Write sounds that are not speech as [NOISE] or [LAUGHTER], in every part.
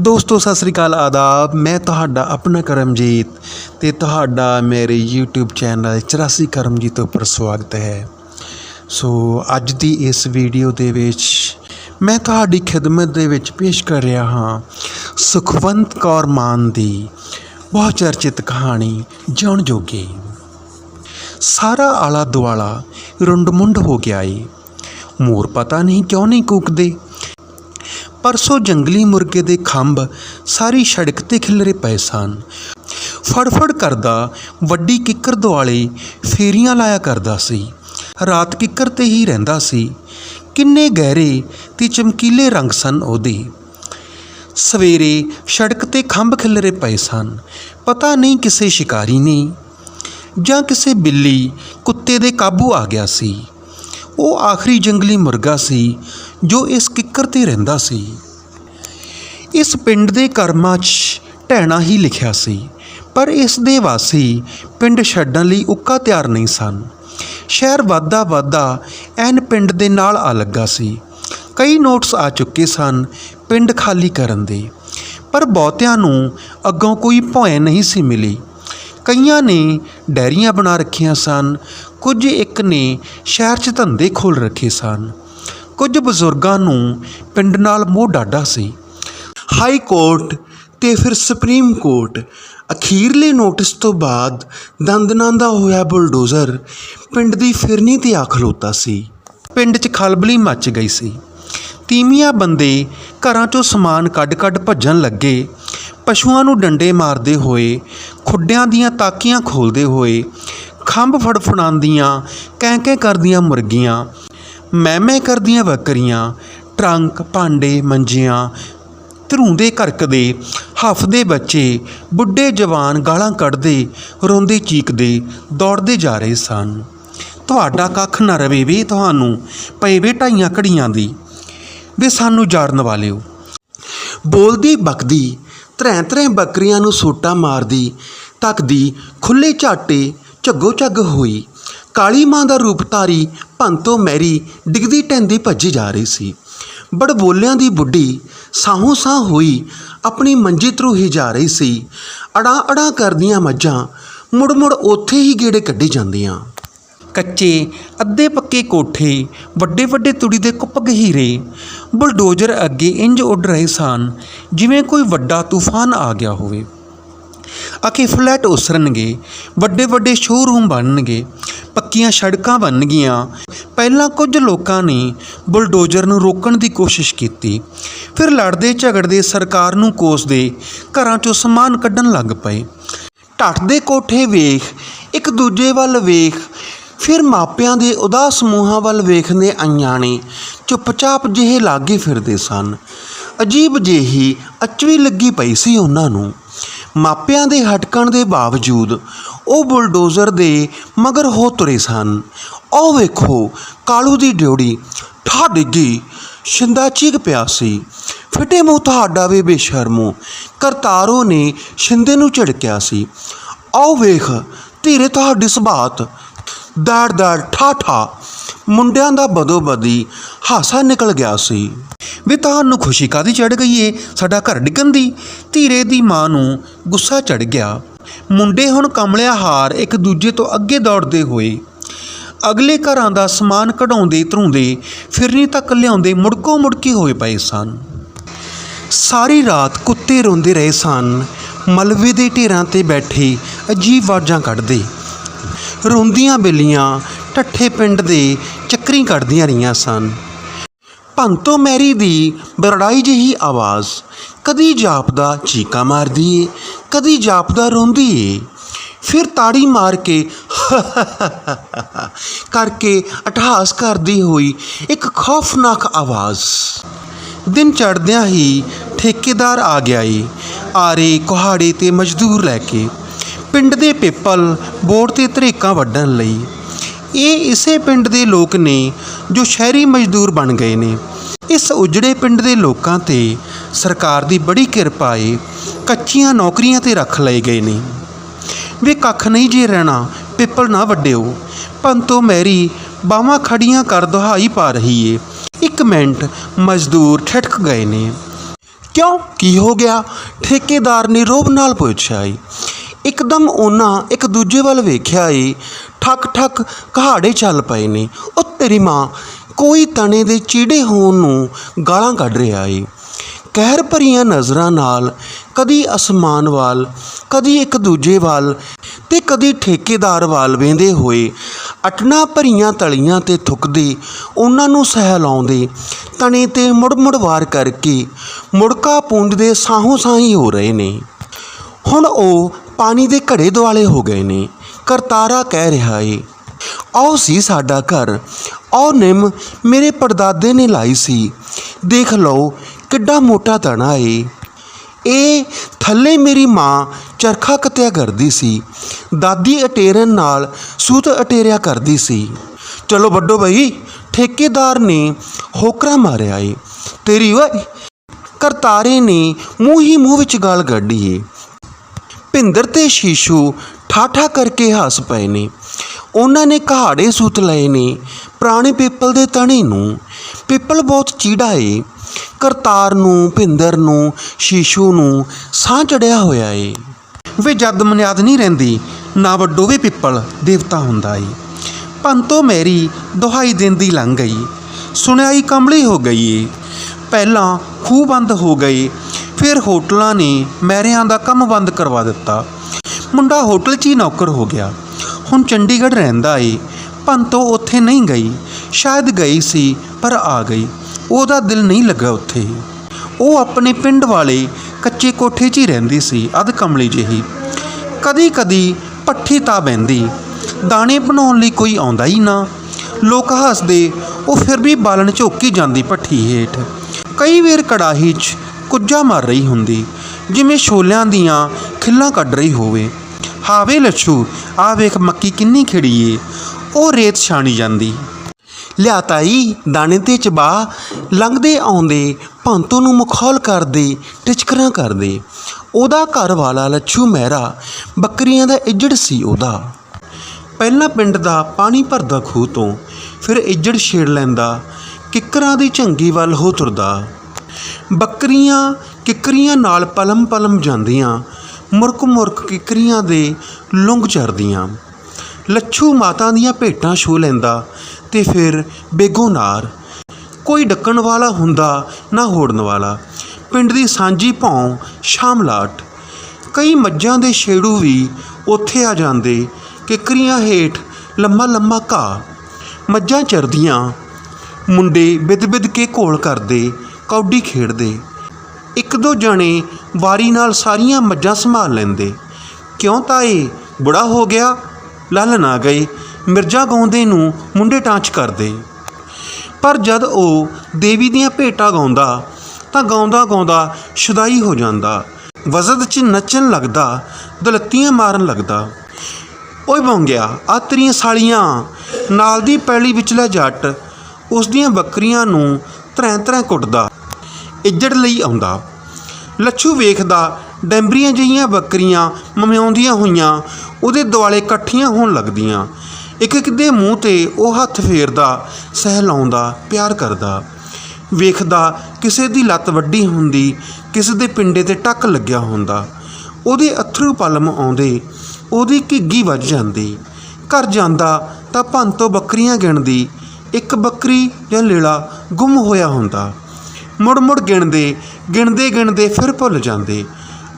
ਦੋਸਤੋ, ਸਤਿ ਸ੍ਰੀ ਅਕਾਲ, ਆਦਾਬ। ਮੈਂ ਤੁਹਾਡਾ ਆਪਣਾ ਕਰਮਜੀਤ ਤੇ ਤੁਹਾਡਾ ਮੇਰੇ YouTube ਚੈਨਲ 84 ਕਰਮਜੀਤ ਉੱਪਰ ਸਵਾਗਤ ਹੈ। ਸੋ, ਅੱਜ ਦੀ ਇਸ ਵੀਡੀਓ ਦੇ ਵਿੱਚ ਮੈਂ ਤੁਹਾਡੀ ਖਿਦਮਤ ਦੇ ਵਿੱਚ ਪੇਸ਼ ਕਰ ਰਿਹਾ ਹਾਂ ਸੁਖਵੰਤ ਕੌਰ ਮਾਨ ਦੀ ਬਹੁਤ ਚਰਚਿਤ ਕਹਾਣੀ ਜਿਉਣ ਜੋਗੀ। ਸਾਰਾ ਆਲਾ ਦੁਆਲਾ ਰੁੰਡ-ਮੁੰਡ ਹੋ ਗਿਆ ਏ। ਮੋਰ ਪਤਾ ਨਹੀਂ ਕਿਉਂ ਨਹੀਂ ਕੂਕਦੇ। ਪਰਸੋਂ ਜੰਗਲੀ ਮੁਰਗੇ ਦੇ ਖੰਭ ਸਾਰੀ ਸੜਕ ਤੇ ਖਿਲਰੇ ਪਏ ਸਨ। ਫੜਫੜ ਕਰਦਾ ਵੱਡੀ ਕਿੱਕਰ ਦੁਆਲੇ ਫੇਰੀਆਂ ਲਾਇਆ ਕਰਦਾ ਸੀ। ਰਾਤ ਕਿੱਕਰ ਤੇ ਹੀ ਰਹਿੰਦਾ ਸੀ। ਕਿੰਨੇ ਗਹਿਰੇ ਤੇ ਚਮਕੀਲੇ ਰੰਗ ਸਨ ਉਹਦੇ। ਸਵੇਰੇ ਸੜਕ ਤੇ ਖੰਭ ਖਿਲਰੇ ਪਏ ਸਨ। ਪਤਾ ਨਹੀਂ ਕਿਸੇ ਸ਼ਿਕਾਰੀ ਨੇ ਜਾਂ ਕਿਸੇ ਬਿੱਲੀ ਕੁੱਤੇ ਦੇ ਕਾਬੂ ਆ ਗਿਆ ਸੀ। ਉਹ ਆਖਰੀ ਜੰਗਲੀ ਮੁਰਗਾ ਸੀ ਜੋ ਇਸ ਕਿੱਕਰ ਤੇ ਰਹਿੰਦਾ ਸੀ। ਇਸ ਪਿੰਡ ਦੇ ਕਰਮਾਂ 'ਚ ਢਹਿਣਾ ਹੀ ਲਿਖਿਆ ਸੀ, ਪਰ ਇਸ ਦੇ ਵਾਸੀ ਪਿੰਡ ਛੱਡਣ ਲਈ ਉੱਕਾ ਤਿਆਰ ਨਹੀਂ ਸਨ। ਸ਼ਹਿਰ ਵਾਦਾ ਵਾਦਾ ਐਨ ਪਿੰਡ ਦੇ ਨਾਲ ਆ ਲੱਗਾ ਸੀ। ਕਈ ਨੋਟਸ ਆ ਚੁੱਕੇ ਸਨ ਪਿੰਡ ਖਾਲੀ ਕਰਨ ਦੇ, ਪਰ ਬਹੁਤਿਆਂ ਨੂੰ ਅੱਗੋਂ ਕੋਈ ਭੌਂ ਨਹੀਂ ਸੀ ਮਿਲੀ। ਕਈਆਂ ਨੇ ਡੈਰੀਆਂ ਬਣਾ ਰੱਖੀਆਂ ਸਨ, ਕੁਝ ਇੱਕ ਨੇ ਸ਼ਹਿਰ 'ਚ ਧੰਦੇ ਖੋਲ ਰੱਖੇ ਸਨ। ਕੁਝ ਬਜ਼ੁਰਗਾਂ ਨੂੰ ਪਿੰਡ ਨਾਲ ਮੋਹ ਡਾਡਾ ਸੀ। ਹਾਈ ਕੋਰਟ ਤੇ ਫਿਰ ਸੁਪਰੀਮ ਕੋਰਟ ਅਖੀਰਲੇ ਨੋਟਿਸ ਤੋਂ ਬਾਅਦ ਦੰਦਨਾਂ ਦਾ ਹੋਇਆ ਬੁਲਡੋਜ਼ਰ ਪਿੰਡ ਦੀ ਫਿਰਨੀ ਤੇ ਆ ਖਲੋਤਾ ਸੀ। ਪਿੰਡ 'ਚ ਖਲਬਲੀ ਮੱਚ ਗਈ ਸੀ। ਤੀਵੀਆਂ ਬੰਦੇ ਘਰਾਂ 'ਚੋਂ ਸਮਾਨ ਕੱਢ-ਕੱਢ ਭੱਜਣ ਲੱਗੇ। ਪਸ਼ੂਆਂ ਨੂੰ ਡੰਡੇ ਮਾਰਦੇ ਹੋਏ, ਖੁੱਡਿਆਂ ਦੀਆਂ ਤਾਕੀਆਂ ਖੋਲਦੇ ਹੋਏ, ਖੰਭ ਫੜਫੜਾਉਂਦੀਆਂ ਕੈਂ-ਕੈਂ ਕਰਦੀਆਂ ਮੁਰਗੀਆਂ ਮੈਂ-ਮੈਂ ਕਰਦੀਆਂ ਬੱਕਰੀਆਂ, ਟਰੰਕ, ਭਾਂਡੇ, ਮੰਜੀਆਂ, ਧਰੂੰਦੇ ਕਰਕਦੇ ਹਫਦੇ ਬੱਚੇ, ਬੁੱਢੇ ਜਵਾਨ ਗਾਲਾਂ ਕੱਢਦੇ, ਰੋਂਦੇ ਚੀਕਦੇ, ਦੌੜਦੇ ਜਾ ਰਹੇ ਸਨ। ਤੁਹਾਡਾ ਕੱਖ ਨਾ ਰਵੇ ਵੀ ਤੁਹਾਨੂੰ, ਪਏ ਵੇ ਢਾਈਆਂ ਘੜੀਆਂ ਦੀ। ਵੇ ਸਾਨੂੰ ਜਾੜਨ ਵਾਲਿਓ। ਬੋਲਦੀ ਬਕਦੀ ਤਰੈਂ ਤਰੈਂ ਬੱਕਰੀਆਂ ਨੂੰ ਸੋਟਾ ਮਾਰਦੀ, ਤੱਕਦੀ ਖੁੱਲੇ ਝਾਟੇ ਝੱਗੋ ਝੱਗ ਹੋਈ। ਕਾਲੀ ਮਾਂ ਦਾ ਰੂਪ ਧਾਰੀ ਭੰਤੋ ਮੈਰੀ ਡਿੱਗਦੀ ਟੈਂਦੀ ਭੱਜੀ ਜਾ ਰਹੀ ਸੀ। ਬੜਬੋਲਿਆਂ ਦੀ ਬੁੱਢੀ ਸਾਹੋਂ ਸਾਹ ਹੋਈ ਆਪਣੀ ਮੰਜੀ ਤਰੂਹੀ ਜਾ ਰਹੀ ਸੀ। ਅੜਾ ਅੜਾ ਕਰਦੀਆਂ ਮੱਝਾਂ ਮੁੜ ਮੁੜ ਉੱਥੇ ਹੀ ਗੇੜੇ ਕੱਢੀ ਜਾਂਦੀਆਂ। ਕੱਚੇ, ਅੱਧੇ ਪੱਕੇ ਕੋਠੇ ਵੱਡੇ ਵੱਡੇ ਤੁੜੀ ਦੇ ਕੁੱਪ ਗਹੀਰੇ ਬੁਲਡੋਜ਼ਰ ਅੱਗੇ ਇੰਜ ਉੱਡ ਰਹੇ ਸਨ ਜਿਵੇਂ ਕੋਈ ਵੱਡਾ ਤੂਫਾਨ ਆ ਗਿਆ ਹੋਵੇ। ਅਕੇ ਫਲੈਟ ਉਸਰਨਗੇ, ਵੱਡੇ ਵੱਡੇ ਸ਼ੋਰੂਮ ਬਣਨਗੇ, ਪੱਕੀਆਂ ਸੜਕਾਂ ਬਣਨਗੀਆਂ। ਪਹਿਲਾਂ ਕੁਝ ਲੋਕਾਂ ਨੇ ਬੁਲਡੋਜ਼ਰ ਨੂੰ ਰੋਕਣ ਦੀ ਕੋਸ਼ਿਸ਼ ਕੀਤੀ। ਫਿਰ ਲੜਦੇ ਝਗੜਦੇ ਸਰਕਾਰ ਨੂੰ ਕੋਸਦੇ ਘਰਾਂ 'ਚੋਂ ਸਮਾਨ ਕੱਢਣ ਲੱਗ ਪਏ। ਢੱਠਦੇ ਕੋਠੇ ਵੇਖ, ਇੱਕ ਦੂਜੇ ਵੱਲ ਵੇਖ, ਫਿਰ ਮਾਪਿਆਂ ਦੇ ਉਦਾਸ ਮੂੰਹਾਂ ਵੱਲ ਵੇਖਦੇ ਆਈਆਂ ਨੇ, ਚੁੱਪਚਾਪ ਜਿਹੇ ਲਾਗੇ ਫਿਰਦੇ ਸਨ। ਅਜੀਬ ਜਿਹੀ ਅਚਵੀ ਲੱਗੀ ਪਈ ਸੀ ਉਹਨਾਂ ਨੂੰ। ਮਾਪਿਆਂ ਦੇ ਹਟਕਣ ਦੇ ਬਾਵਜੂਦ ਉਹ ਬੁਲਡੋਜ਼ਰ ਦੇ ਮਗਰ ਹੋ ਤੁਰੇ ਸਨ। ਉਹ ਵੇਖੋ, ਕਾਲੂ ਦੀ ਡਿਉੜੀ ਠਾ ਡਿੱਗੀ, ਸ਼ਿੰਦਾ ਚੀਕ ਪਿਆ ਸੀ। ਫਿੱਟੇ ਮੂੰਹ ਤੁਹਾਡਾ ਵੇ ਬੇਸ਼ਰਮੋ। ਕਰਤਾਰੋ ਨੇ ਸ਼ਿੰਦੇ ਨੂੰ ਝਿੜਕਿਆ ਸੀ। ਆਓ ਵੇਖ, ਧੀਰੇ ਤੁਹਾਡੀ ਸੁਭਾਤ। ਦਾੜ ਦਾੜ ਠਾ ਠਾ ਮੁੰਡਿਆਂ ਦਾ ਬਦੋ ਬਦੀ ਹਾਸਾ ਨਿਕਲ ਗਿਆ ਸੀ। ਵੀ ਤੁਹਾਨੂੰ ਖੁਸ਼ੀ ਕਾਦੀ ਚੜ ਗਈ ਏ? ਸਾਡਾ ਘਰ ਡਿੱਗਣ ਦੀ। ਧੀਰੇ ਦੀ ਮਾਂ ਨੂੰ ਗੁੱਸਾ ਚੜ ਗਿਆ। ਮੁੰਡੇ ਹੁਣ ਕਮਲਿਆ ਹਾਰ ਇੱਕ ਦੂਜੇ ਤੋਂ ਅੱਗੇ ਦੌੜਦੇ ਹੋਏ। ਅਗਲੇ ਘਰਾਂ ਦਾ ਸਮਾਨ ਕਢਾਉਂਦੇ ਧਰੂੰਦੇ ਫਿਰਨੀ ਤੱਕ ਲਿਆਉਂਦੇ ਮੁੜਕੋ ਮੁੜਕੀ ਹੋਏ ਪਏ ਸਨ। ਸਾਰੀ ਰਾਤ ਕੁੱਤੇ ਰੋਂਦੇ ਰਹੇ ਸਨ। ਮਲਵੇ ਦੇ ਢੇਰਾਂ ਤੇ ਬੈਠੇ ਅਜੀਬ ਆਵਾਜ਼ਾਂ ਕੱਢਦੇ। ਰੋਂਦੀਆਂ ਬਿੱਲੀਆਂ, ਠੱਠੇ ਪਿੰਡ ਦੇ ਚੱਕਰੀ ਕੱਢਦੀਆਂ ਰਹੀਆਂ ਸਨ। ਭੰਤੋ ਮੈਰੀ ਦੀ ਬਰੜਾਈ ਜਿਹੀ ਆਵਾਜ਼, ਕਦੀ ਜਾਪਦਾ ਚੀਕਾ ਮਾਰਦੀ ਏ, ਕਦੀ ਜਾਪਦਾ ਰੋਂਦੀ ਏ। ਫਿਰ ਤਾੜੀ ਮਾਰ ਕੇ [LAUGHS] ਕਰਕੇ ਅਟਹਾਸ ਕਰਦੀ ਹੋਈ ਇੱਕ ਖੌਫਨਾਕ ਆਵਾਜ਼। ਦਿਨ ਚੜ੍ਹਦਿਆਂ ਹੀ ਠੇਕੇਦਾਰ ਆ ਗਿਆ ਏ, ਆਰੇ ਕੁਹਾੜੇ ਤੇ ਮਜ਼ਦੂਰ ਲੈ ਕੇ, ਪਿੰਡ ਦੇ ਪੇਪਲ ਬੋਰਡ ਤੇ ਧਰੇਕਾਂ ਵੱਢਣ ਲਈ। ਇਹ ਇਸੇ ਪਿੰਡ ਦੇ ਲੋਕ ਨੇ ਜੋ ਸ਼ਹਿਰੀ ਮਜ਼ਦੂਰ ਬਣ ਗਏ ਨੇ। ਇਸ ਉਜੜੇ ਪਿੰਡ ਦੇ ਲੋਕਾਂ ਤੇ ਸਰਕਾਰ ਦੀ ਬੜੀ ਕਿਰਪਾ ਏ, ਕੱਚੀਆਂ ਨੌਕਰੀਆਂ ਤੇ ਰੱਖ ਲਏ ਗਏ ਨੇ। ਵੀ ਕੱਖ ਨਹੀਂ ਜੇ ਰਹਿਣਾ, ਪਿੱਪਲ ਨਾ ਵੱਡਿਓ। ਪੰਤੋ ਮੈਰੀ ਬਾਹਾਂ ਖੜੀਆਂ ਕਰ ਦੁਹਾਈ ਪਾ ਰਹੀ ਏ। ਇੱਕ ਮਿੰਟ ਮਜ਼ਦੂਰ ਠਿਠਕ ਗਏ ਨੇ। ਕਿਉਂ? ਕੀ ਹੋ ਗਿਆ? ਠੇਕੇਦਾਰ ਨੇ ਰੋਬ ਨਾਲ ਪੁੱਛਿਆ ਈ ਇੱਕਦਮ ਉਹਨਾਂ ਇੱਕ ਦੂਜੇ ਵੱਲ ਵੇਖਿਆ ਏ। ਠੱਕ ਠੱਕ ਕਹਾੜੇ ਚੱਲ ਪਏ ਨੇ। ਉਹ ਤੇਰੀ ਮਾਂ ਕੋਈ ਤਣੇ ਦੇ ਚੀੜੇ ਹੋਣ ਨੂੰ ਗਾਲਾਂ ਕੱਢ ਰਿਹਾ ਏ। ਕਹਿਰ ਭਰੀਆਂ ਨਜ਼ਰਾਂ ਨਾਲ ਕਦੀ ਅਸਮਾਨ ਵੱਲ, ਕਦੀ ਇੱਕ ਦੂਜੇ ਵੱਲ ਤੇ ਕਦੀ ਠੇਕੇਦਾਰ ਵੱਲ ਵੇਂਦੇ ਹੋਏ ਅਟਣਾ ਭਰੀਆਂ ਤਲੀਆਂ ਤੇ ਥੁੱਕਦੇ ਉਹਨਾਂ ਨੂੰ ਸਹਿਲਾਉਂਦੇ ਤਣੇ ਤੇ ਮੁੜ-ਮੁੜ ਵਾਰ ਕਰਕੇ ਮੁੜਕਾ ਪੂੰਝਦੇ ਸਾਹੋਂ ਸਾਹੀ ਹੋ ਰਹੇ ਨੇ। ਹੁਣ ਉਹ ਪਾਣੀ ਦੇ ਘੜੇ ਦੁਆਲੇ ਹੋ ਗਏ ਨੇ। ਕਰਤਾਰਾ ਕਹਿ ਰਿਹਾ ਏ, ਆਓ ਸੀ ਸਾਡਾ ਘਰ। ਆਓ ਨਿੰਮ ਮੇਰੇ ਪੜਦਾਦੇ ਨੇ ਲਾਈ ਸੀ। ਦੇਖ ਲਓ ਕਿੱਡਾ ਮੋਟਾ ਤਣਾ ਏ। ਇਹ ਥੱਲੇ ਮੇਰੀ ਮਾਂ ਚਰਖਾ ਕੱਤਿਆ ਕਰਦੀ ਸੀ। ਦਾਦੀ ਅਟੇਰਨ ਨਾਲ ਸੂਤ ਅਟੇਰਿਆ ਕਰਦੀ ਸੀ। ਚਲੋ ਵੱਡੋ ਬਈ, ਠੇਕੇਦਾਰ ਨੇ ਹੋਕਰਾ ਮਾਰਿਆ ਏ। ਤੇਰੀ ਓਏ, ਕਰਤਾਰੇ ਨੇ ਮੂੰਹ ਹੀ ਮੂੰਹ ਵਿੱਚ ਗਾਲ ਕੱਢੀ ਏ। ਭਿੰਦਰ ਤੇ ਸ਼ੀਸ਼ੂ ਠਾਠਾ ਕਰਕੇ ਹੱਸ ਪਏ ਨੇ। ਉਹਨਾਂ ਨੇ ਕਹਾੜੇ ਸੂਤ ਲਏ ਨੇ ਪੁਰਾਣੇ ਪਿੱਪਲ ਦੇ ਤਣੇ ਨੂੰ। ਪਿੱਪਲ ਬਹੁਤ ਚੀੜਾ ਏ। ਕਰਤਾਰ ਨੂੰ, ਭਿੰਦਰ ਨੂੰ, ਸ਼ੀਸ਼ੂ ਨੂੰ ਸਾਹ ਚੜਿਆ ਹੋਇਆ ਏ। ਵੇ ਜਦ ਮਨਿਆਦ ਨਹੀਂ ਰਹਿੰਦੀ, ਨਾ ਵੱਡੋ ਵੀ ਪਿੱਪਲ ਦੇਵਤਾ ਹੁੰਦਾ ਏ। ਪੰਤੋ ਮੇਰੀ ਦੁਹਾਈ ਦਿੰਦੀ ਲੰਘ ਗਈ। ਸੁਣਿਆਈ ਕਮਲੀ ਹੋ ਗਈ ਏ। ਪਹਿਲਾਂ ਖੂਹ ਬੰਦ ਹੋ ਗਏ। ਫਿਰ ਹੋਟਲਾਂ ਨੇ ਮਹਿਰਿਆਂ ਦਾ ਕੰਮ ਬੰਦ ਕਰਵਾ ਦਿੱਤਾ। ਮੁੰਡਾ ਹੋਟਲ 'ਚ ਹੀ ਨੌਕਰ ਹੋ ਗਿਆ। ਹੁਣ ਚੰਡੀਗੜ੍ਹ ਰਹਿੰਦਾ ਏ। ਪੰਤੋ ਉੱਥੇ ਨਹੀਂ ਗਈ। ਸ਼ਾਇਦ ਗਈ ਸੀ, ਪਰ ਆ ਗਈ। ਉਹਦਾ ਦਿਲ ਨਹੀਂ ਲੱਗਾ ਉੱਥੇ। ਉਹ ਆਪਣੇ ਪਿੰਡ ਵਾਲੇ ਕੱਚੇ ਕੋਠੇ 'ਚ ਹੀ ਰਹਿੰਦੀ ਸੀ, ਅਧ ਕਮਲੀ ਜਿਹੀ। ਕਦੀ ਕਦੀ ਪੱਠੀ ਤਾਂ ਬਹਿੰਦੀ। ਦਾਣੇ ਬਣਾਉਣ ਲਈ ਕੋਈ ਆਉਂਦਾ ਹੀ ਨਾ। ਲੋਕ ਹੱਸਦੇ, ਉਹ ਫਿਰ ਵੀ ਬਾਲਣ ਝੋਕੀ ਜਾਂਦੀ ਪੱਠੀ ਹੇਠ। ਕਈ ਵਾਰ ਕੜਾਹੀ 'ਚ ਕੁੱਜਾ ਮਾਰ ਰਹੀ ਹੁੰਦੀ, ਜਿਵੇਂ ਛੋਲਿਆਂ ਦੀਆਂ ਖਿੱਲਾਂ ਕੱਢ ਰਹੀ ਹੋਵੇ। ਹਾਵੇ ਲੱਛੂ ਆ ਵੇਖ ਮੱਕੀ ਕਿੰਨੀ ਖਿੜੀ ਏ ਉਹ ਰੇਤ ਛਾਣੀ ਜਾਂਦੀ। ਲਿਆ ਤਾਈ, ਦਾਣੇ ਤੇ ਚਬਾ, ਲੰਘਦੇ ਆਉਂਦੇ, ਭੰਤੂ ਨੂੰ ਮਖੌਲ ਕਰਦੇ, ਟਿਚਕਰਾਂ ਕਰਦੇ। ਉਹਦਾ ਘਰ ਵਾਲਾ ਲੱਛੂ ਮਹਿਰਾ, ਬੱਕਰੀਆਂ ਦਾ ਇੱਜੜ ਸੀ ਉਹਦਾ। ਪਹਿਲਾਂ ਪਿੰਡ ਦਾ ਪਾਣੀ ਭਰਦਾ ਖੂਹ ਤੋਂ, ਫਿਰ ਇੱਜੜ ਛੇੜ ਲੈਂਦਾ, ਕਿੱਕਰਾਂ ਦੀ ਝੰਗੀ ਵੱਲ ਹੋ ਤੁਰਦਾ। ਬੱਕਰੀਆਂ ਕਿੱਕਰੀਆਂ ਨਾਲ ਪਲਮ ਪਲਮ ਜਾਂਦੀਆਂ ਮੁਰਕ ਮੁਰਕ ਕਿੱਕਰੀਆਂ ਦੇ ਲੁੰਗ ਚਰਦੀਆਂ। ਲੱਛੂ ਮਾਤਾ ਦੀਆਂ ਭੇਟਾਂ ਛੂ ਲੈਂਦਾ ਤੇ ਫਿਰ ਬੇਗੋਨਾਰ ਕੋਈ ਡੱਕਣ ਵਾਲਾ ਹੁੰਦਾ, ਨਾ ਹੋੜਨ ਵਾਲਾ। ਪਿੰਡ ਦੀ ਸਾਂਝੀ ਭੌਂ ਸ਼ਾਮਲਾਟ ਕਈ ਮੱਝਾਂ ਦੇ ਛੇੜੂ ਵੀ ਉੱਥੇ ਆ ਜਾਂਦੇ, ਕਿਕਰੀਆਂ ਹੇਠ ਲੰਮਾ ਲੰਮਾ ਘਾਹ। ਮੱਝਾਂ ਚਰਦੀਆਂ, ਮੁੰਡੇ ਬਿਦ-ਬਿਦ ਕੇ ਘੋਲ ਕਰਦੇ ਕੌਡੀ ਖੇਡਦੇ। ਇੱਕ ਦੋ ਜਣੇ ਵਾਰੀ ਨਾਲ ਸਾਰੀਆਂ ਮੱਝਾਂ ਸੰਭਾਲ ਲੈਂਦੇ। ਕਿਉਂ ਤਾਂ ਇਹ ਬੁੜਾ ਹੋ ਗਿਆ? ਲੱਲ ਨਾ ਗਏ। ਮਿਰਜ਼ਾ ਗਾਉਂਦੇ ਨੂੰ ਮੁੰਡੇ ਟਾਂਚ ਕਰਦੇ। ਪਰ ਜਦ ਉਹ ਦੇਵੀ ਦੀਆਂ ਭੇਟਾਂ ਗਾਉਂਦਾ, ਤਾਂ ਗਾਉਂਦਾ ਗਾਉਂਦਾ ਸ਼ੁਦਾਈ ਹੋ ਜਾਂਦਾ। ਵਜ਼ਦ 'ਚ ਨੱਚਣ ਲੱਗਦਾ, ਦਲੱਤੀਆਂ ਮਾਰਨ ਲੱਗਦਾ। ਓਏ ਬੌਂਗਿਆ, ਆ ਤੇਰੀਆਂ ਸਾਲੀਆਂ। ਨਾਲ ਦੀ ਪੈਲੀ ਵਿਚਲਾ ਜੱਟ, ਉਸ ਦੀਆਂ ਬੱਕਰੀਆਂ ਨੂੰ ਤਰੈਂ ਤਰੈਂ ਕੁੱਟਦਾ, ਇੱਜੜ ਲਈ ਆਉਂਦਾ। ਲੱਛੂ ਵੇਖਦਾ, ਡੈਂਬਰੀਆਂ ਜਿਹੀਆਂ ਬੱਕਰੀਆਂ ਮਮਿਆਉਂਦੀਆਂ ਹੋਈਆਂ, ਉਹਦੇ ਦੁਆਲੇ ਇਕੱਠੀਆਂ ਹੋਣ ਲੱਗਦੀਆਂ। ਇੱਕ ਇੱਕ ਦੇ ਮੂੰਹ ਤੇ ਉਹ ਹੱਥ ਫੇਰਦਾ ਸਹਿਲਾਉਂਦਾ ਪਿਆਰ ਕਰਦਾ। ਵੇਖਦਾ ਕਿਸੇ ਦੀ ਲੱਤ ਵੱਡੀ ਹੁੰਦੀ, ਕਿਸੇ ਦੇ ਪਿੰਡੇ ਤੇ ਟੱਕ ਲੱਗਿਆ ਹੁੰਦਾ। ਉਹਦੇ ਅਥਰੂ ਪਲਮ ਆਉਂਦੇ, ਉਹਦੀ ਘਿੱਗੀ ਵੱਜ ਜਾਂਦੀ। ਘਰ ਜਾਂਦਾ ਤਾਂ ਭੰਨ ਤੋਂ ਬੱਕਰੀਆਂ ਗਿਣਦੀ ਇੱਕ ਬੱਕਰੀ ਜਾਂ ਲੀਲਾ ਗੁੰਮ ਹੋਇਆ ਹੁੰਦਾ। ਮੁੜ ਮੁੜ ਗਿਣਦੇ ਗਿਣਦੇ ਗਿਣਦੇ ਫਿਰ ਭੁੱਲ ਜਾਂਦੇ।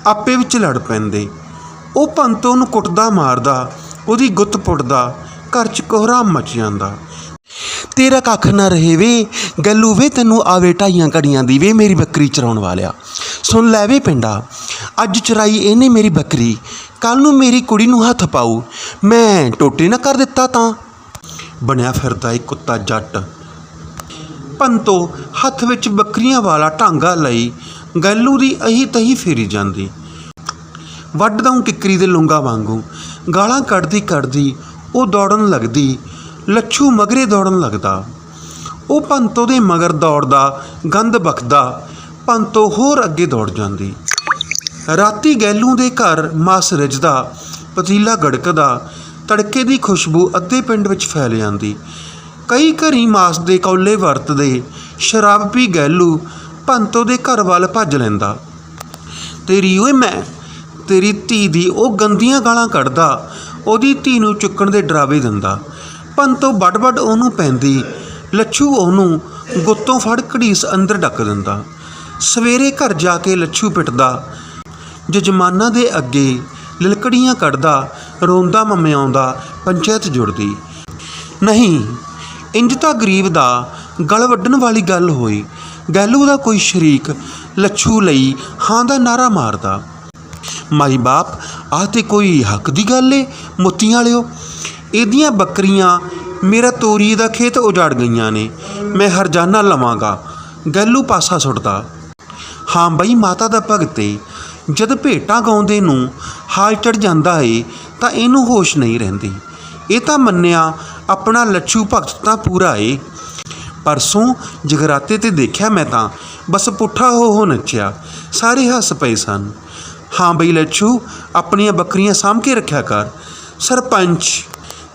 ਆਪੇ ਵਿੱਚ ਲੜ ਪੈਂਦੇ। ਉਹ ਭੰਤੋ ਨੂੰ ਕੁੱਟਦਾ, ਮਾਰਦਾ, ਉਹਦੀ ਗੁੱਤ ਪੁੱਟਦਾ, ਘਰ 'ਚ ਕੋਹਰਾਮ ਮਚ ਜਾਂਦਾ। ਤੇਰਾ ਕੱਖ ਨਾ ਰਹੇ ਵੇ, ਗੱਲੂ ਵੇ, ਤੈਨੂੰ ਆਵੇ ਢਾਈਆਂ ਘੜੀਆਂ ਦੀ ਵੇ, ਮੇਰੀ ਬੱਕਰੀ ਚਰਾਉਣ ਵਾਲਿਆ। ਸੁਣ ਲੈ ਵੇ ਪਿੰਡਾ, ਅੱਜ ਚਰਾਈ ਇਹਨੇ ਮੇਰੀ ਬੱਕਰੀ ਕੱਲ ਨੂੰ ਮੇਰੀ ਕੁੜੀ ਨੂੰ ਹੱਥ ਪਾਉ ਮੈਂ ਟੋਟੇ ਨਾ ਕਰ ਦਿੱਤਾ ਤਾਂ। ਬਣਿਆ ਫਿਰਦਾ ਏ ਕੁੱਤਾ ਜੱਟ। ਪੰਤੋ ਹੱਥ ਵਿੱਚ ਬੱਕਰੀਆਂ ਵਾਲਾ ਢਾਂਗਾ ਲਈ ਗੱਲੂ ਦੀ ਅਹੀ ਤਹੀ ਫੇਰੀ ਜਾਂਦੀ। ਵੱਢ ਦਊਂ ਟਿੱਕਰੀ ਦੇ ਲੁੰਗਾ ਵਾਂਗੂ। ਗਾਲਾਂ ਕੱਢਦੀ ਕੱਢਦੀ ਉਹ ਦੌੜਨ ਲੱਗਦੀ, ਲੱਛੂ ਮਗਰੇ ਦੌੜਨ ਲੱਗਦਾ। ਉਹ ਪੰਤੋ ਦੇ ਮਗਰ ਦੌੜਦਾ, ਗੰਦ ਬਖਦਾ, ਪੰਤੋ ਹੋਰ ਅੱਗੇ ਦੌੜ ਜਾਂਦੀ। ਰਾਤੀ ਗੈਲੂ ਦੇ ਘਰ ਮਾਸ ਰਿਜਦਾ ਪਤੀਲਾ ਗੜਕਦਾ ਤੜਕੇ ਦੀ ਖੁਸ਼ਬੂ ਅੱਧੇ ਪਿੰਡ ਵਿੱਚ ਫੈਲ ਜਾਂਦੀ। ਕਈ ਘਰੀ ਮਾਸ ਦੇ ਕੌਲੇ ਵਰਤਦੇ, ਸ਼ਰਾਬ ਪੀ ਗੈਲੂ ਪੰਤੋ ਦੇ ਘਰ ਵੱਲ ਭੱਜ ਲੈਂਦਾ। ਤੇਰੀ ਓਏ ਮੈਂ, ਤੇਰੀ ਧੀ ਦੀ ਉਹ ਗੰਦੀਆਂ ਗਾਲਾਂ ਕੱਢਦਾ, ਉਹਦੀ ਧੀ ਨੂੰ ਚੁੱਕਣ ਦੇ ਡਰਾਵੇ ਦਿੰਦਾ। ਪੰਤੋ ਵੱਡ-ਵੱਡ ਉਹਨੂੰ ਪੈਂਦੀ, ਲੱਛੂ ਉਹਨੂੰ ਗੁੱਤੋਂ ਫੜ ਘੜੀਸ ਅੰਦਰ ਡੱਕ ਦਿੰਦਾ। ਸਵੇਰੇ ਘਰ ਜਾ ਕੇ ਲੱਛੂ ਪਿੱਟਦਾ, ਜਜਮਾਨਾਂ ਦੇ ਅੱਗੇ ਲਲਕੜੀਆਂ ਕੱਢਦਾ ਰੋਂਦਾ ਮਮਿਆਉਂਦਾ ਪੰਚਾਇਤ ਜੁੜਦੀ। ਨਹੀਂ, ਇੰਜ ਤਾਂ ਗਰੀਬ ਦਾ ਗਲ ਵੱਢਣ ਵਾਲੀ ਗੱਲ ਹੋਈ। ਗੈਲੂ ਦਾ ਕੋਈ ਸ਼ਰੀਕ ਲੱਛੂ ਲਈ ਹਾਂ ਦਾ ਨਾਰਾ ਮਾਰਦਾ। ਮਾਈ ਬਾਪ, ਆਹ ਤੇ ਕੋਈ ਹੱਕ ਦੀ ਗੱਲ ਏ, ਮੋਤੀਆਂ ਵਾਲਿਓ। ਇਹਦੀਆਂ ਬੱਕਰੀਆਂ ਮੇਰਾ ਤੋਰੀ ਦਾ ਖੇਤ ਉਜਾੜ ਗਈਆਂ ਨੇ। ਮੈਂ ਹਰਜਾਨਾ ਲਵਾਂਗਾ। ਗੈਲੂ ਪਾਸਾ ਸੁੱਟਦਾ। ਹਾਂ ਬਈ, ਮਾਤਾ ਦਾ ਭਗਤੇ, ਜਦ ਭੇਟਾਂ ਗਾਉਂਦੇ ਨੂੰ ਹਾਲ ਚੜ ਜਾਂਦਾ ਏ ਤਾਂ ਇਹਨੂੰ ਹੋਸ਼ ਨਹੀਂ ਰਹਿੰਦੀ। ਇਹ ਤਾਂ ਮੰਨਿਆ ਆਪਣਾ ਲੱਛੂ ਭਗਤ ਤਾਂ ਪੂਰਾ ਏ। ਪਰਸੋਂ ਜਗਰਾਤੇ ਤੇ ਦੇਖਿਆ ਮੈਂ ਤਾਂ, ਬਸ ਪੁੱਠਾ ਹੋ ਹੋ ਨੱਚਿਆ। ਸਾਰੇ ਹੱਸ ਪਏ ਸਨ। ਹਾਂ ਬਈ ਲੱਛੂ, ਆਪਣੀਆਂ ਬੱਕਰੀਆਂ ਸਾਂਭ ਕੇ ਰੱਖਿਆ ਕਰ। ਸਰਪੰਚ,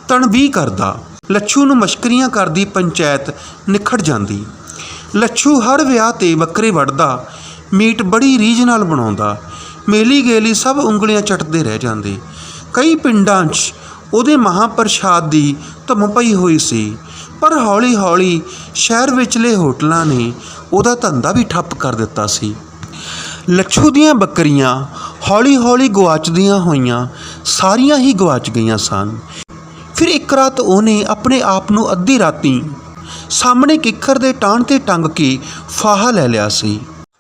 ਤਣ ਵੀ ਕਰਦਾ। ਲੱਛੂ ਨੂੰ ਮਸ਼ਕਰੀਆਂ ਕਰਦੀ ਪੰਚਾਇਤ ਨਿਖੜ ਜਾਂਦੀ। ਲੱਛੂ ਹਰ ਵਿਆਹ ਤੇ ਬੱਕਰੇ ਵੜਦਾ ਮੀਟ ਬੜੀ ਰੀਝ ਨਾਲ ਬਣਾਉਂਦਾ। ਮੇਲੀ ਗੇਲੀ ਸਭ ਉਂਗਲੀਆਂ ਚੱਟਦੇ ਰਹਿ ਜਾਂਦੇ। ਕਈ ਪਿੰਡਾਂ 'ਚ ਉਹਦੇ ਮਹਾਪ੍ਰਸ਼ਾਦ ਦੀ ਧੁੰਮ ਪਈ ਹੋਈ ਸੀ। ਪਰ ਹੌਲੀ-ਹੌਲੀ ਸ਼ਹਿਰ ਵਿਚਲੇ ਹੋਟਲਾਂ ਨੇ ਉਹਦਾ ਧੰਦਾ ਵੀ ਠੱਪ ਕਰ ਦਿੱਤਾ ਸੀ। ਲੱਛੂ ਦੀਆਂ ਬੱਕਰੀਆਂ ਹੌਲੀ-ਹੌਲੀ ਗਵਾਚਦੀਆਂ ਹੋਈਆਂ, ਸਾਰੀਆਂ ਹੀ ਗਵਾਚ ਗਈਆਂ ਸਨ। ਫਿਰ ਇੱਕ ਰਾਤ ਉਹਨੇ ਆਪਣੇ ਆਪ ਨੂੰ ਅੱਧੀ ਰਾਤੀ ਸਾਹਮਣੇ ਕਿੱਕਰ ਦੇ ਟਾਣ ਤੇ ਟੰਗ ਕੇ ਫਾਹਾ ਲੈ ਲਿਆ ਸੀ।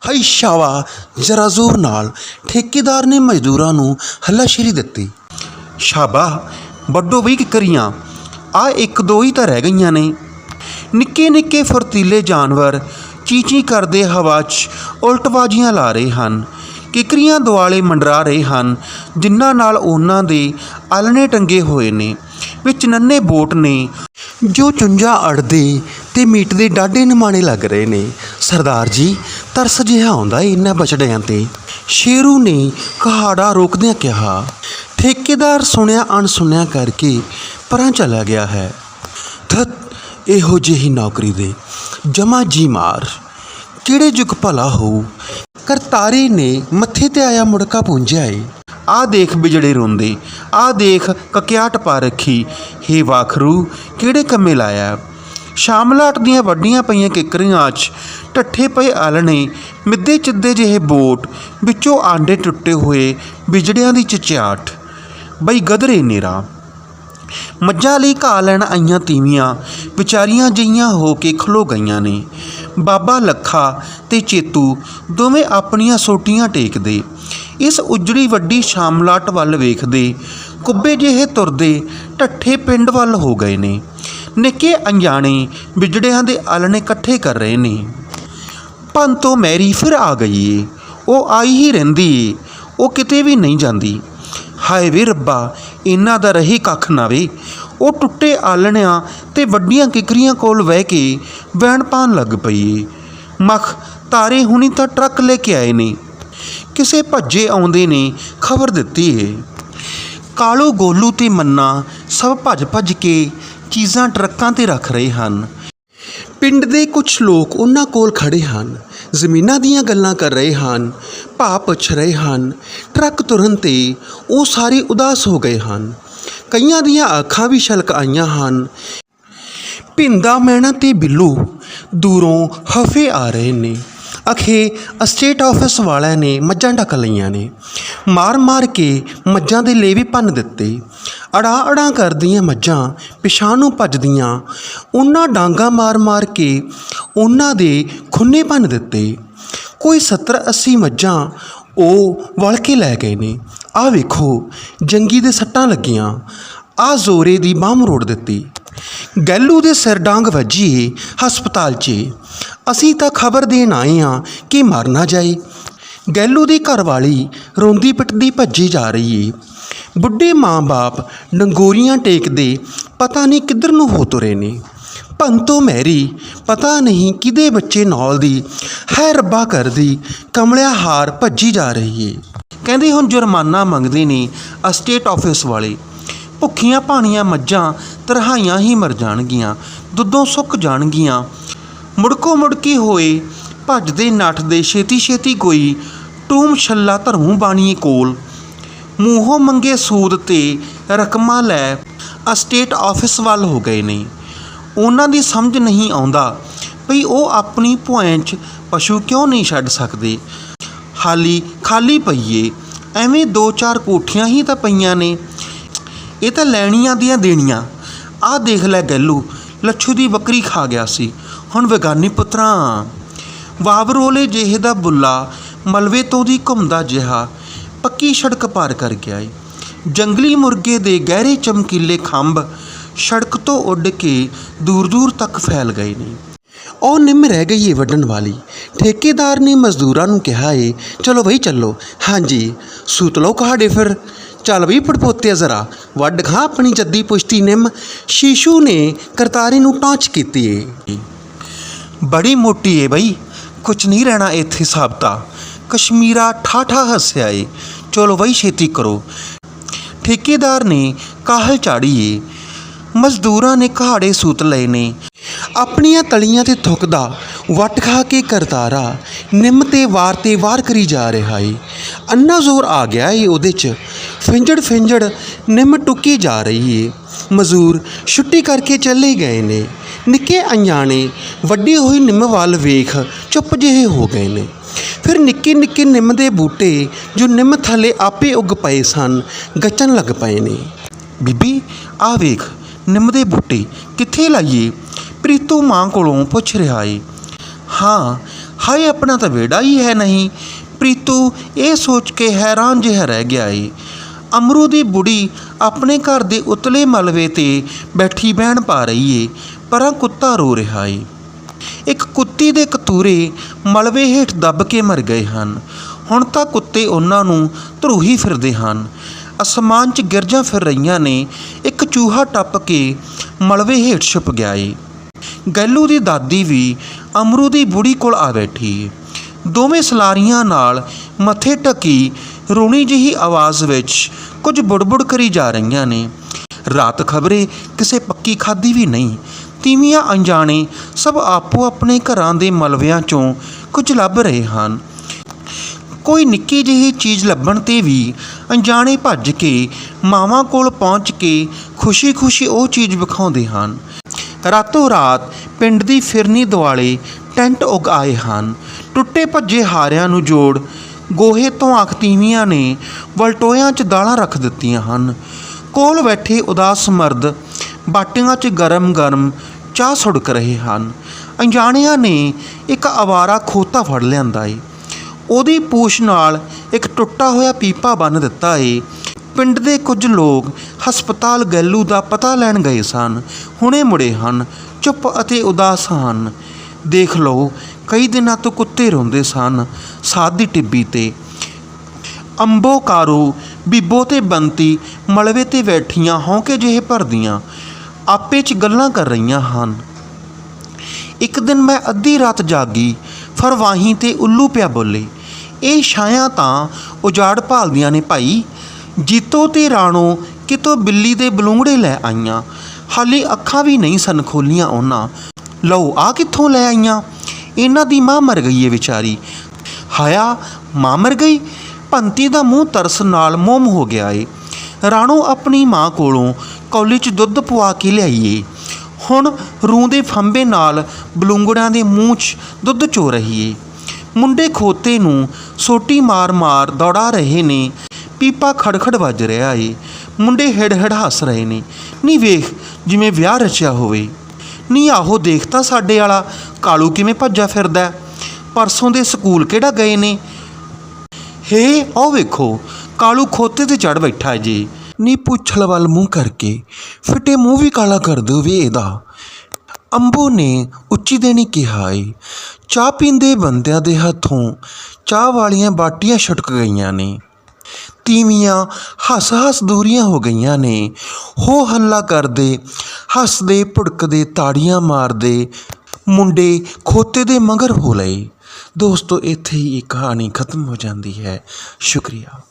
ਹਈ ਸ਼ਾਵਾ ਜਰਾ ਜ਼ੋਰ ਨਾਲ ਠੇਕੇਦਾਰ ਨੇ ਮਜ਼ਦੂਰਾਂ ਨੂੰ ਹੱਲਾਸ਼ੇਰੀ ਦਿੱਤੀ। ਸ਼ਾਬਾ ਵੱਡੋ ਵੀ ਕਿੱਕਰੀਆਂ ਆ ਇੱਕ ਦੋ ਹੀ ਤਾਂ ਰਹਿ ਗਈਆਂ ਨੇ। ਨਿੱਕੇ ਨਿੱਕੇ ਫੁਰਤੀਲੇ ਜਾਨਵਰ ਚੀਚੀ ਕਰਦੇ ਹਵਾ 'ਚ ਉਲਟਬਾਜ਼ੀਆਂ ਲਾ ਰਹੇ ਹਨ। ਕਿਕਰੀਆਂ ਦੁਆਲੇ ਮੰਡਰਾ ਰਹੇ ਹਨ, ਜਿਨ੍ਹਾਂ ਨਾਲ ਉਹਨਾਂ ਦੇ ਆਲਣੇ ਟੰਗੇ ਹੋਏ ਨੇ। ਵਿੱਚ ਨੰਨੇ ਬੋਟ ਨੇ, ਜੋ ਚੁੰਝਾਂ ਅੜਦੇ ਤੇ ਮੀਟ ਦੇ ਡਾਢੇ ਨਮਾਣੇ ਲੱਗ ਰਹੇ ਨੇ। ਸਰਦਾਰ ਜੀ, ਤਰਸ ਜਿਹਾ ਆਉਂਦਾ ਏ ਇਹਨਾਂ ਬਚੜਿਆਂ ਤੇ। ਸ਼ੇਰੂ ਨੇ ਕਹਾੜਾ ਰੋਕਦਿਆਂ ਕਿਹਾ, ਠੇਕੇਦਾਰ ਸੁਣਿਆ ਅਣਸੁਣਿਆ ਕਰਕੇ ਪਰਾਂ ਚਲਾ ਗਿਆ ਹੈ। ਥਤ, ਇਹੋ ਜਿਹੀ ਨੌਕਰੀ ਦੇ ਜਮਾ ਜੀ ਮਾਰ। ਕਿਹੜੇ ਜੁਗ ਭਲਾ ਹੋ? ਕਰਤਾਰੀ ਨੇ ਮੱਥੇ ਤੇ ਆਇਆ ਮੁੜਕਾ ਪੁੰਝਿਆ ਏ। ਆ ਦੇਖ ਬਿਜੜੇ ਰੋਂਦੇ ਆ ਦੇਖ ਕਕਿਆਟ ਪਾ ਰੱਖੀ। ਹੇ ਵਾਖਰੂ, ਕਿਹੜੇ ਕੰਮੇ ਲਾਇਆ? ਸ਼ਾਮਲਾਟ ਦੀਆਂ ਵੱਡੀਆਂ ਪਈਆਂ ਕਿਕਰੀਆਂ 'ਚ ਟੱਠੇ ਪਏ ਆਲਣੇ ਮਿੱਦੇ ਚਿੱਦੇ ਜਿਹੇ ਬੋਟ, ਵਿੱਚੋਂ ਆਂਡੇ ਟੁੱਟੇ ਹੋਏ ਬਿਜੜਿਆਂ ਦੀ ਚਚਿਆਟ। ਬਈ ਗਦਰੇ ਨੇਰਾ। ਮੱਝਾਂ ਲਈ ਘਾਹ ਲੈਣ ਆਈਆਂ ਤੀਵੀਆਂ, ਵਿਚਾਰੀਆਂ ਜਿਹੀਆਂ ਹੋ ਕੇ ਖਲੋ ਗਈਆਂ ਨੇ। ਬਾਬਾ ਲੱਖਾ ਤੇ ਚੇਤੂ ਦੋਵੇਂ ਆਪਣੀਆਂ ਸੋਟੀਆਂ ਟੇਕਦੇ। ਇਸ ਉਜੜੀ ਵੱਡੀ ਸ਼ਾਮਲਾਟ ਵੱਲ ਵੇਖਦੇ, ਕੁੱਬੇ ਜਿਹੇ ਤੁਰਦੇ ਢੱਠੇ ਪਿੰਡ ਵੱਲ ਹੋ ਗਏ ਨੇ। ਨਿੱਕੇ ਅਣਜਾਣੇ ਬਿਜੜਿਆਂ ਦੇ ਆਲਣੇ ਇਕੱਠੇ ਕਰ ਰਹੇ ਨੇ। ਪੰਤੋ ਮੈਰੀ ਫਿਰ ਆ ਗਈ ਏ। ਉਹ ਆਈ ਹੀ ਰਹਿੰਦੀ ਏ। ਉਹ ਕਿਤੇ ਵੀ ਨਹੀਂ ਜਾਂਦੀ। ਹਾਏ ਵੇ ਰੱਬਾ, ਇਹਨਾਂ ਦਾ ਰਹੀ ਕੱਖ ਨਾ ਵੇ। ਉਹ ਟੁੱਟੇ ਆਲਣਿਆਂ ਤੇ ਵੱਡੀਆਂ ਕਿਕਰੀਆਂ ਕੋਲ ਵਹਿ ਕੇ ਵਹਿਣ ਪਾਣ ਲੱਗ ਪਈ ਏ। ਮਖ, ਤਾਰੇ ਹੁਣੀ ਤਾਂ ਟਰੱਕ ਲੈ ਕੇ ਆਏ ਨੇ। ਕਿਸੇ ਭੱਜੇ ਆਉਂਦੇ ਨੇ ਖਬਰ ਦਿੱਤੀ ਏ। ਕਾਲੂ ਗੋਲੂ ਤੇ ਮੰਨਾ ਸਭ ਭੱਜ ਭੱਜ ਕੇ ਚੀਜ਼ਾਂ ਟਰੱਕਾਂ ਤੇ ਰੱਖ ਰਹੇ ਹਨ। ਪਿੰਡ ਦੇ ਕੁਝ ਲੋਕ ਉਹਨਾਂ ਕੋਲ ਖੜੇ ਹਨ। ਜ਼ਮੀਨਾਂ ਦੀਆਂ ਗੱਲਾਂ ਕਰ ਰਹੇ ਹਨ। ਭਾਅ ਪੁੱਛ ਰਹੇ ਹਨ। ਟਰੱਕ ਤੁਰਨ ਤੇ ਉਹ ਸਾਰੇ ਉਦਾਸ ਹੋ ਗਏ ਹਨ। ਕਈਆਂ ਦੀਆਂ ਅੱਖਾਂ ਵੀ ਛਲਕ ਆਈਆਂ ਹਨ। ਭਿੰਦਾ ਮੈਣਾ ਤੇ ਬਿੱਲੂ ਦੂਰੋਂ ਹਫੇ ਆ ਰਹੇ ਨੇ। ਅਖੇ ਅਸਟੇਟ ਆਫਿਸ ਵਾਲਿਆਂ ਨੇ ਮੱਝਾਂ ਢੱਕ ਲਈਆਂ ਨੇ। ਮਾਰ-ਮਾਰ ਕੇ ਮੱਝਾਂ ਦੇ ਲੇਵੇ ਭੰਨ ਦਿੱਤੇ। ਅੜਾ ਅੜਾ ਕਰਦੀਆਂ ਮੱਝਾਂ ਪਿਛਾਂ ਨੂੰ ਭੱਜਦੀਆਂ। ਉਹਨਾਂ ਡਾਂਗਾ ਮਾਰ-ਮਾਰ ਕੇ ਉਹਨਾਂ ਦੇ ਖੁੰਨੇ ਭੰਨ ਦਿੱਤੇ। ਕੋਈ 70 80 ਮੱਝਾਂ ਉਹ ਵਲ ਕੇ ਲੈ ਗਏ ਨੇ। ਆਹ ਵੇਖੋ, ਜੰਗੀ ਦੇ ਸੱਟਾਂ ਲੱਗੀਆਂ। ਆਹ ਜ਼ੋਰੇ ਦੀ ਬਾਹ ਮਰੋੜ ਦਿੱਤੀ। ਗੈਲੂ ਦੇ ਸਿਰ ਡਾਂਗ ਵੱਜੀ ਹਸਪਤਾਲ 'ਚ। ਅਸੀਂ ਤਾਂ ਖਬਰ ਦੇਣ ਆਏ ਹਾਂ ਕਿ ਮਰ ਨਾ ਜਾਏ। ਗੈਲੂ ਦੀ ਘਰਵਾਲੀ ਰੋਂਦੀ ਪਿੱਟਦੀ ਭੱਜੀ ਜਾ ਰਹੀ ਏ। ਬੁੱਢੇ ਮਾਂ-ਬਾਪ ਡੰਗੋਰੀਆਂ ਟੇਕਦੇ ਪਤਾ ਨਹੀਂ ਕਿੱਧਰ ਨੂੰ ਹੋ ਤੁਰੇ ਨੇ। ਪੰਤੋ ਮੈਰੀ ਪਤਾ ਨਹੀਂ ਕਿਹਦੇ ਬੱਚੇ ਨਾਲ ਦੀ ਹੈ ਰੱਬਾ ਕਰਦੀ ਕਮਲਿਆ ਹਾਰ ਭੱਜੀ ਜਾ ਰਹੀ ਏ। ਕਹਿੰਦੇ ਹੁਣ ਜੁਰਮਾਨਾ ਮੰਗਦੇ ਨੇ ਅਸਟੇਟ ਆਫਿਸ ਵਾਲੇ। ਭੁੱਖੀਆਂ ਭਾਣੀਆਂ ਮੱਝਾਂ ਤਰਹਾਈਆਂ ਹੀ ਮਰ ਜਾਣਗੀਆਂ, ਦੁੱਧੋਂ ਸੁੱਕ ਜਾਣਗੀਆਂ। ਮੁੜਕੋ ਮੁੜਕੀ ਹੋਏ, ਭੱਜਦੇ ਨੱਠਦੇ ਛੇਤੀ ਛੇਤੀ ਕੋਈ, ਟੂਮ ਛੱਲਾ ਧਰਮੂ ਬਾਣੀਏ ਕੋਲ। ਮੂੰਹੋਂ ਮੰਗੇ ਸੂਦ ਤੇ ਰਕਮਾਂ ਲੈ, ਅਸਟੇਟ ਆਫਿਸ ਵੱਲ ਹੋ ਗਏ ਨੇ। ਉਹਨਾਂ ਦੀ ਸਮਝ ਨਹੀਂ ਆਉਂਦਾ ਭਈ ਉਹ ਆਪਣੀ ਭੁਆਂ 'ਚ ਪਸ਼ੂ ਕਿਉਂ ਨਹੀਂ ਛੱਡ ਸਕਦੇ। ਹਾਲੀ ਖਾਲੀ ਪਈਏ, ਐਵੇਂ ਦੋ ਚਾਰ ਕੋਠੀਆਂ ਹੀ ਤਾਂ ਪਈਆਂ ਨੇ। ਇਹ ਤਾਂ ਲੈਣੀਆਂ ਦੀਆਂ ਦੇਣੀਆਂ। ਆਹ ਦੇਖ ਲੈ ਗੱਲੂ, ਲੱਛੂ ਦੀ ਬੱਕਰੀ ਖਾ ਗਿਆ ਸੀ। ਹੁਣ ਵਿਗਾਨੀ ਪੁੱਤਰਾਂ ਬਾਬਰੋਲੇ ਜਿਹੇ ਦਾ ਬੁੱਲਾ ਮਲਵੇ ਤੋਂ ਦੀ ਘੁੰਮਦਾ ਜਿਹਾ ਪੱਕੀ ਸੜਕ ਪਾਰ ਕਰ ਗਿਆ ਏ। ਜੰਗਲੀ ਮੁਰਗੇ ਦੇ ਗਹਿਰੇ ਚਮਕੀਲੇ ਖੰਭ ਸੜਕ ਤੋਂ ਉੱਡ ਕੇ ਦੂਰ ਦੂਰ ਤੱਕ ਫੈਲ ਗਏ ਨੇ। ਉਹ ਨਿੰਮ ਰਹਿ ਗਈ ਏ ਵੱਢਣ ਵਾਲੀ। ਠੇਕੇਦਾਰ ਨੇ ਮਜ਼ਦੂਰਾਂ ਨੂੰ ਕਿਹਾ ਏ, ਚਲੋ ਬਈ ਚੱਲੋ। ਹਾਂਜੀ, ਸੂਤ ਲਓ ਕਹਾੜੇ ਫਿਰ। ਚੱਲ ਬਈ ਪੜਪੋਤੇ ਜ਼ਰਾ, ਵੱਢ ਖਾ ਆਪਣੀ ਜੱਦੀ ਪੁਸ਼ਤੀ ਨਿੰਮ। ਸ਼ੀਸ਼ੂ ਨੇ ਕਰਤਾਰੀ ਨੂੰ ਟਾਂਚ ਕੀਤੀ ਏ। ਬੜੀ ਮੋਟੀ ਏ ਬਈ। ਕੁਛ ਨਹੀਂ ਰਹਿਣਾ ਇੱਥੇ ਸਾਬਤਾ। ਕਸ਼ਮੀਰਾ ਠਾਠਾ ਹੱਸਿਆ ਏ। ਚਲੋ ਬਈ ਛੇਤੀ ਕਰੋ। ਠੇਕੇਦਾਰ ਨੇ ਕਾਹਲ ਝਾੜੀ ਏ। ਮਜ਼ਦੂਰਾਂ ਨੇ ਘਾੜੇ ਸੂਤ ਲਏ ਨੇ। ਆਪਣੀਆਂ ਤਲੀਆਂ ਤੇ ਥੁੱਕਦਾ ਵੱਟ ਖਾ ਕੇ ਕਰਤਾਰਾ ਨਿੰਮ ਤੇ ਵਾਰ ਤੇ ਵਾਰ ਕਰੀ ਜਾ ਰਿਹਾ ਏ। ਅੰਨਾ ਜ਼ੋਰ ਆ ਗਿਆ ਏ ਉਹਦੇ 'ਚ। ਫਿੰਜੜ ਫਿੰਜੜ ਨਿੰਮ ਟੁੱਕੀ ਜਾ ਰਹੀ ਏ। ਮਜ਼ਦੂਰ ਛੁੱਟੀ ਕਰਕੇ ਚੱਲੇ ਗਏ ਨੇ। ਨਿੱਕੇ ਅਣਜਾਣੇ ਵੱਡੀ ਹੋਈ ਨਿੰਮ ਵੱਲ ਵੇਖ ਚੁੱਪ ਜਿਹੇ ਹੋ ਗਏ ਨੇ। ਫਿਰ ਨਿੱਕੇ ਨਿੱਕੇ ਨਿੰਮ ਦੇ ਬੂਟੇ ਜੋ ਨਿੰਮ ਥੱਲੇ ਆਪੇ ਉੱਗ ਪਏ ਸਨ, ਗੱਚਣ ਲੱਗ ਪਏ ਨੇ। ਬੀਬੀ ਆ ਵੇਖ, ਨਿੰਮ ਦੇ ਬੂਟੇ ਕਿੱਥੇ ਲਾਈਏ? ਪ੍ਰੀਤੂ ਮਾਂ ਕੋਲੋਂ ਪੁੱਛ ਰਿਹਾ ਏ। ਹਾਂ, ਹਾਏ ਆਪਣਾ ਤਾਂ ਵਿਹੜਾ ਹੀ ਹੈ ਨਹੀਂ। ਪ੍ਰੀਤੂ, ਇਹ ਸੋਚ ਕੇ ਹੈਰਾਨ ਜਿਹਾ ਰਹਿ ਗਿਆ ਏ। ਅਮਰੂ ਦੀ ਬੁੜੀ ਆਪਣੇ ਘਰ ਦੇ ਉਤਲੇ ਮਲਵੇ ਤੇ ਬੈਠੀ ਬਹਿਣ ਪਾ ਰਹੀ ਏ। ਪਰਾਂ ਕੁੱਤਾ ਰੋ ਰਿਹਾ ਏ। ਇੱਕ ਕੁੱਤੀ ਦੇ ਕਤੂਰੇ ਮਲਵੇ ਹੇਠ ਦੱਬ ਕੇ ਮਰ ਗਏ ਹਨ। ਹੁਣ ਤਾਂ ਕੁੱਤੇ ਉਹਨਾਂ ਨੂੰ ਧਰੂਹੀ ਫਿਰਦੇ ਹਨ। ਅਸਮਾਨ 'ਚ ਗਿਰਜਾਂ ਫਿਰ ਰਹੀਆਂ ਨੇ। ਇੱਕ ਚੂਹਾ ਟੱਪ ਕੇ ਮਲਵੇ ਹੇਠ ਛੁਪ ਗਿਆ ਏ। ਗੱਲੂ ਦੀ ਦਾਦੀ ਵੀ ਅਮਰੂ ਦੀ ਬੁੜੀ ਕੋਲ ਆ ਬੈਠੀ ਏ। ਦੋਵੇਂ ਸਲਾਰੀਆਂ ਨਾਲ ਮੱਥੇ ਟਕੀ ਰੋਣੀ ਜਿਹੀ ਆਵਾਜ਼ ਵਿੱਚ ਕੁਝ ਬੁੜਬੁੜ ਕਰੀ ਜਾ ਰਹੀਆਂ ਨੇ। ਰਾਤ ਖਬਰੇ ਕਿਸੇ ਪੱਕੀ ਖਾਦੀ ਵੀ ਨਹੀਂ। ਤੀਵੀਆਂ ਅਣਜਾਣੇ ਸਭ ਆਪੋ ਆਪਣੇ ਘਰਾਂ ਦੇ ਮਲਵਿਆਂ ਚੋਂ ਕੁਝ ਲੱਭ ਰਹੇ ਹਨ। ਕੋਈ ਨਿੱਕੀ ਜਿਹੀ ਚੀਜ਼ ਲੱਭਣ ਤੇ ਵੀ ਅਣਜਾਣੇ ਭੱਜ ਕੇ, ਮਾਵਾਂ ਕੋਲ ਪਹੁੰਚ ਕੇ ਖੁਸ਼ੀ-ਖੁਸ਼ੀ ਉਹ ਚੀਜ਼ ਵਿਖਾਉਂਦੇ ਹਨ। ਰਾਤੋਂ ਰਾਤ ਪਿੰਡ ਦੀ ਫਿਰਨੀ ਦੁਆਲੇ ਟੈਂਟ ਉਗ ਆਏ ਹਨ। ਟੁੱਟੇ ਭੱਜੇ ਹਾਰਿਆਂ ਨੂੰ ਜੋੜ ਗੋਹੇ ਤੋਂ ਅੱਖ ਤੀਵੀਆਂ ਨੇ ਵਲਟੋਇਆਂ 'ਚ ਦਾਲਾਂ ਰੱਖ ਦਿੱਤੀਆਂ ਹਨ। ਕੋਲ ਬੈਠੇ ਉਦਾਸ ਮਰਦ ਬਾਟੀਆਂ 'ਚ ਗਰਮ-ਗਰਮ ਚਾਹ ਸੁੜਕ ਰਹੇ ਹਨ। ਅਣਜਾਣਿਆਂ ਨੇ ਇੱਕ ਆਵਾਰਾ ਖੋਤਾ ਫੜ ਲਿਆਂਦਾ ਏ। ਉਹਦੀ ਪੂਛ ਨਾਲ ਇੱਕ ਟੁੱਟਾ ਹੋਇਆ ਪੀਪਾ ਬੰਨ ਦਿੱਤਾ ਏ। ਪਿੰਡ ਦੇ ਕੁਝ ਲੋਕ ਹਸਪਤਾਲ ਗੱਲੂ ਦਾ ਪਤਾ ਲੈਣ ਗਏ ਸਨ। ਹੁਣੇ ਮੁੜੇ ਹਨ, ਚੁੱਪ ਅਤੇ ਉਦਾਸ ਹਨ। ਦੇਖ ਲਓ, ਕਈ ਦਿਨਾਂ ਤੋਂ ਕੁੱਤੇ ਰੋਂਦੇ ਸਨ ਸਾਧ ਦੀ ਟਿੱਬੀ ਤੇ। ਅੰਬੋ ਕਾਰੂ, ਬੀਬੋ ਤੇ ਬੰਤੀ ਮਲਵੇ ਤੇ ਬੈਠੀਆਂ ਹੌਂਕੇ ਜਿਹੇ ਭਰਦੀਆਂ। ਆਪੇ 'ਚ ਗੱਲਾਂ ਕਰ ਰਹੀਆਂ ਹਨ। ਇੱਕ ਦਿਨ ਮੈਂ ਅੱਧੀ ਰਾਤ ਜਾਗੀ ਫਰਵਾਹੀ ਤੇ ਉੱਲੂ ਪਿਆ ਬੋਲੇ, ਇਹ ਛਾਇਆ ਤਾਂ ਉਜਾੜ ਭਾਲਦੀਆਂ ਨੇ ਭਾਈ। ਜੀਤੋ ਤੇ ਰਾਣੋ ਕਿਤੋਂ ਬਿੱਲੀ ਦੇ ਬਲੂੰਗੜੇ ਲੈ ਆਈਆਂ। ਹਾਲੇ ਅੱਖਾਂ ਵੀ ਨਹੀਂ ਸਨ ਖੋਲੀਆਂ ਉਹਨਾਂ। ਲਓ, ਆ ਕਿੱਥੋਂ ਲੈ ਆਈਆਂ? ਇਹਨਾਂ ਦੀ ਮਾਂ ਮਰ ਗਈ ਏ ਵਿਚਾਰੀ। ਹਾਇਆ, ਮਾਂ ਮਰ ਗਈ? ਭੰਤੀ ਦਾ ਮੂੰਹ ਤਰਸ ਨਾਲ ਮੋਮ ਹੋ ਗਿਆ ਏ। ਰਾਣੋ ਆਪਣੀ ਮਾਂ ਕੋਲੋਂ ਕੌਲੀ 'ਚ ਦੁੱਧ ਪਵਾ ਕੇ ਲਿਆਈਏ। ਹੁਣ ਰੂੰ ਦੇ ਫੰਬੇ ਨਾਲ ਬਲੂੰਗੜਾਂ ਦੇ ਮੂੰਹ 'ਚ ਦੁੱਧ ਚੋ ਰਹੀ ਏ ਮੁੰਡੇ ਖੋਤੇ ਨੂੰ ਸੋਟੀ ਮਾਰ-ਮਾਰ ਦੌੜਾ ਰਹੇ ਨੇ। ਪੀਪਾ ਖੜਖੜ ਵੱਜ ਰਿਹਾ ਏ। ਮੁੰਡੇ ਹੜ-ਹੜ ਹੱਸ ਰਹੇ ਨੇ। ਨੀ ਵੇਖ ਜਿਵੇਂ ਵਿਆਹ ਰਚਿਆ ਹੋਵੇ। ਨੀ ਆਹੋ ਦੇਖ ਤਾਂ ਸਾਡੇ ਵਾਲਾ ਕਾਲੂ ਕਿਵੇਂ ਭੱਜਾ ਫਿਰਦਾ। ਪਰਸੋਂ ਦੇ ਸਕੂਲ ਕਿਹੜਾ ਗਏ ਨੇ? ਹੇ ਉਹ ਵੇਖੋ। ਕਾਲੂ ਖੋਤੇ ਤੇ ਚੜ ਬੈਠਾ ਹੈ ਜੀ। ਨੀ ਪੁੱਛਲ ਵੱਲ ਮੂੰਹ ਕਰਕੇ, ਫਿੱਟੇ ਮੂੰਹ ਵੀ ਕਾਲਾ ਕਰ ਦਿਓ ਇਹਦਾ। ਅੰਬੋ ਨੇ ਉੱਚੀ ਦੇਣੀ ਕਿਹਾ ਏ, ਚਾਹ ਪੀਂਦੇ ਬੰਦਿਆਂ ਦੇ ਹੱਥੋਂ ਚਾਹ ਵਾਲੀਆਂ ਬਾਟੀਆਂ ਛਟਕ ਗਈਆਂ ਨੇ। ਤੀਵੀਆਂ ਹੱਸ ਹੱਸ ਦੂਰੀਆਂ ਹੋ ਗਈਆਂ ਨੇ, ਹੋ ਹੱਲਾ ਕਰਦੇ, ਹੱਸਦੇ ਭੁੜਕਦੇ ਤਾੜੀਆਂ ਮਾਰਦੇ ਮੁੰਡੇ ਖੋਤੇ ਦੇ ਮਗਰ ਹੋ ਲਏ। ਦੋਸਤੋ, ਇੱਥੇ ਹੀ ਇਹ ਕਹਾਣੀ ਖਤਮ ਹੋ ਜਾਂਦੀ ਹੈ। ਸ਼ੁਕਰੀਆ।